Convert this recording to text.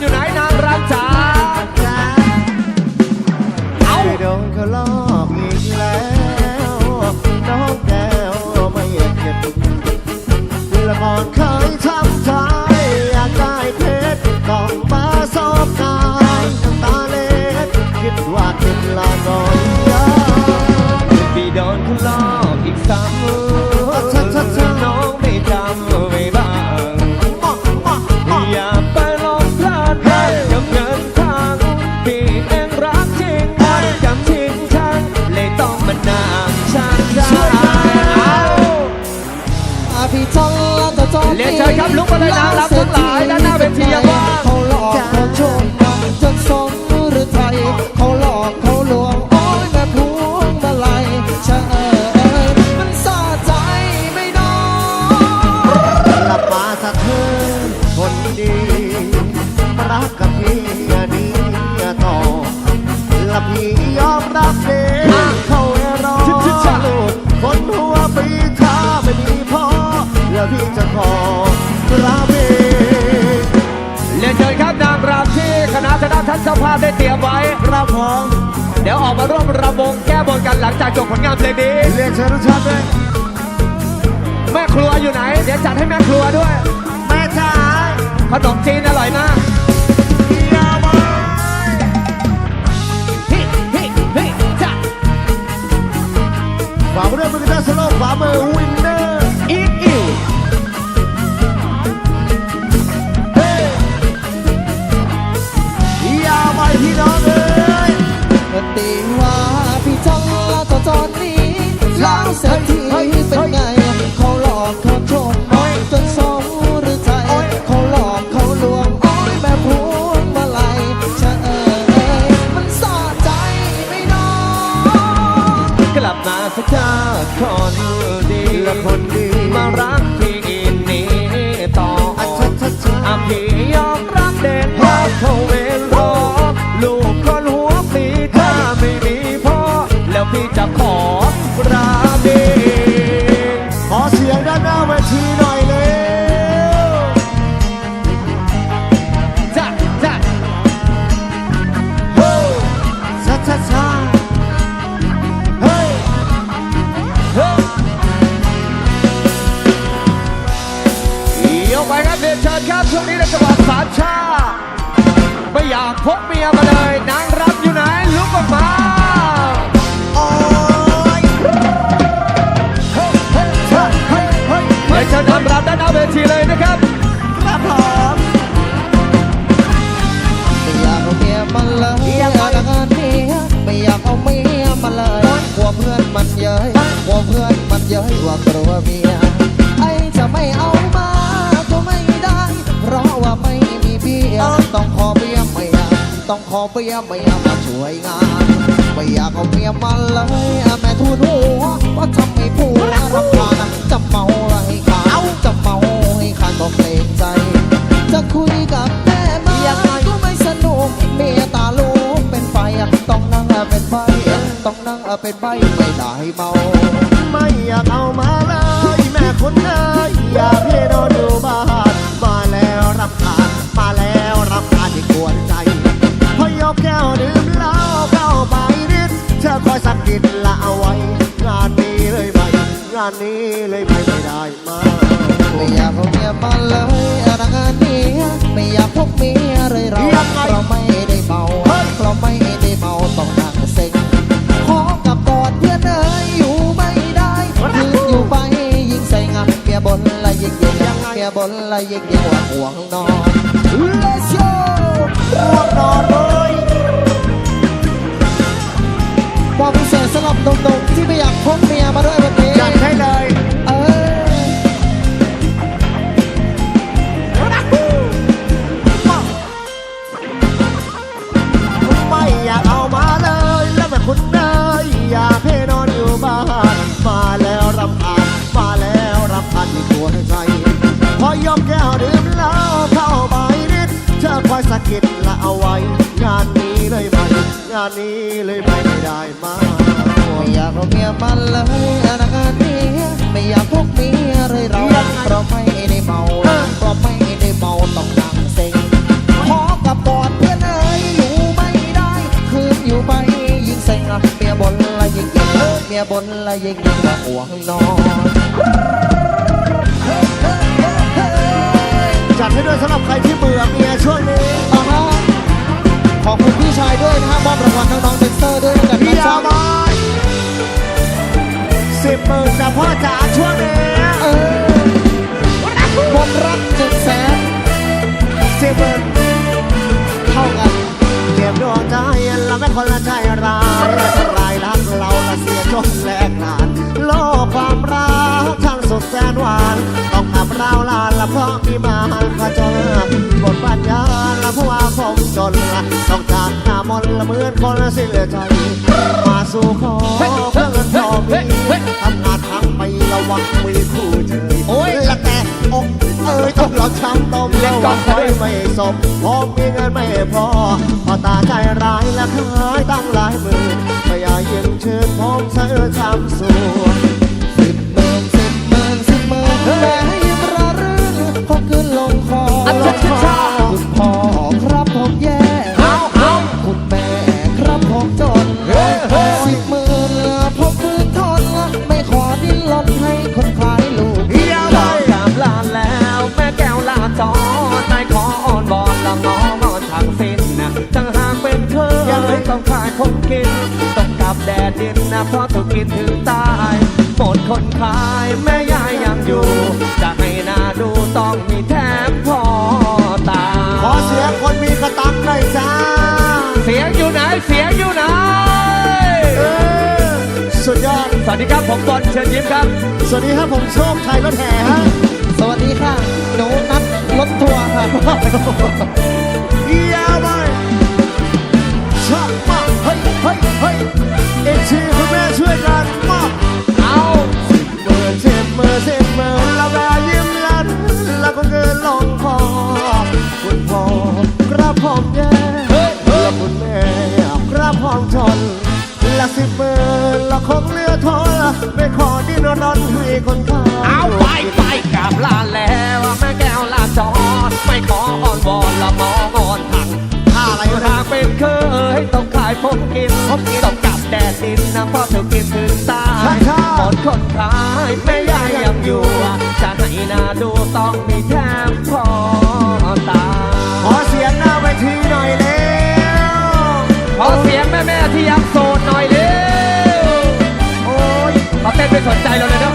ำอยู่ไหนนา ทั้งหลายด้านหน้าเวทียังว่างเขาหลอกเขาชมมันจนสมหรือไทยเขาหลอกเขาลวงโอ้ยแม่พวงมาลัยเชะเอยมันสะใจไม่น้อยกลับมาสักเธอคนดีรักกับพี่ดีต่อและพี่ยอมรับเองเขาแอบรอลูกคนหัวปีถ้าไม่มีพ่อแล้วพี่จะขอลาเอ ออกมาร่วมรำวงแก้บนกันหลังจากจบผลงานเพลงนี้เรียนเชิญทุกท่านด้วยแม่ครัวอยู่ไหน เดี๋ยวจัดให้แม่ครัวด้วย ยอมรับเด็ดว่าเขาเวามชา ไม่อยากพบเมียมาเลยนางรับอยู่ ต้องขอเบียไม่อยากมาช่วยงานไม่อยากเอาเมียมันเลยแม่ทูนหัวว่าทำให้ผัวรำคาญจะเมาให้ขาดจะเมาให้ขาดก็เกรงใจ จะคุยกับแม่มาก็ไม่สนุกเมียตาลูกเป็นไฟต้องนั่งเป็นใบต้องนั่งเป็นใบไม่ได้เมา ไม่อยากเอามาเลยแม่คนเอ้ยอยากให้นอนอยู่บ้า กินละเอาไว้ งานนี้เลยไม่งานนี้เลยไม่ไม่ได้มาไม่อยากเอาเมียมาเลยรักงานเมียไม่อยากพกเมียเลยเราเราไม่ได้เมาเราไม่ได้เมาต้องนั่งเซ็งขอกับกอนเพื่อนเอ้ยอยู่ไม่ได้ยืนอยู่ไปยิ่งใส่งานเมียบนละยิ่งยิงเมียบนละยิ่งยิงว่าห่วงนอน อยากให้นอนอยู่บ้านมาแล้วรำคาญมาแล้วรำคาญที่ตัวใจ พอยกแก้วดื่มเหล้าเข้าไปนิดเธอคอยสะกิดละเอาไว้ งานนี้เลยไม่งานนี้เลยไม่ไม่ได้มาไม่อยากเอาเมียมาเลยรักงานเมียไม่อยากพกเมียเลยเราเราไม่ได้เมาเราไม่ได้เมาต้อง ยบนและยิ่งยิ่งมาห่วงนอนจัดให้ด้วยสำหรับใครที่เบื่อเมียช่วงนี้อ่าฮะขอบคุณพี่ชายด้วยนะฮะมอบรางวัลน้องๆเด็กเซอร์ด้วยกันพี่นะยาจ๊ะบอยสิบหมื่นจากพ่อจ๋าช่วงนี้เออมนรักหนึ่งแสนสิบหมื่นเท่ากันเจ็บดวงใจเราไม่คนละใจ เราลาลพราะมีมาขจรบทปัญญาละเพราะว่าผมจนละต้องจากหน้ามนละเหมือนคนละสิ้นใจ มาสู่ขอเพื่อเงินทองมีทำงานทั้งไประวังมีคู่เจอโอ้ยละแต่อกเอ้ยต้องหลอกช้ำต้มแล้วว่าคอยไม่สมพอมีเงินไม่พอพอตาใจร้ายและขายตั้งหลายหมื่นไม่อยากยืมเชิญผมเธอทำสวนสิบหมื่นสิบหมื่นสิบหมื่น ต้องขายผมกินต้องกลับแดดดินนะเพราะถูกกินถึงตายหมดคนขายแม่ยายยังอยู่ จะให้หน้าดูต้องมีแถมพอตา ขอเสียงคนมีกระตังหน่อยจ้า เสียงอยู่ไหนเสียงอยู่ไหนเออ สุดยอด สวัสดีครับผมบอลเชิญยิ้มครับ สวัสดีครับผมโชคชัยรถแห่ฮะ สวัสดีค่ะ หนูนัดรถทัวร์ค่ะ เคยต้องขายผมกินผมกินต้องจับแดดดินนะพ่อเธอกินถึงตายหมดคนขายไม่ยายยังอยู่จะให้นาดูต้องมีแทมพอตาขอเสียงหน้าไปทีหน่อยเร็วขอเสียงแม่แม่ที่ยังโสดหน่อยเร็วโอ้ยมาเต้นไปสนใจเราเลยนะ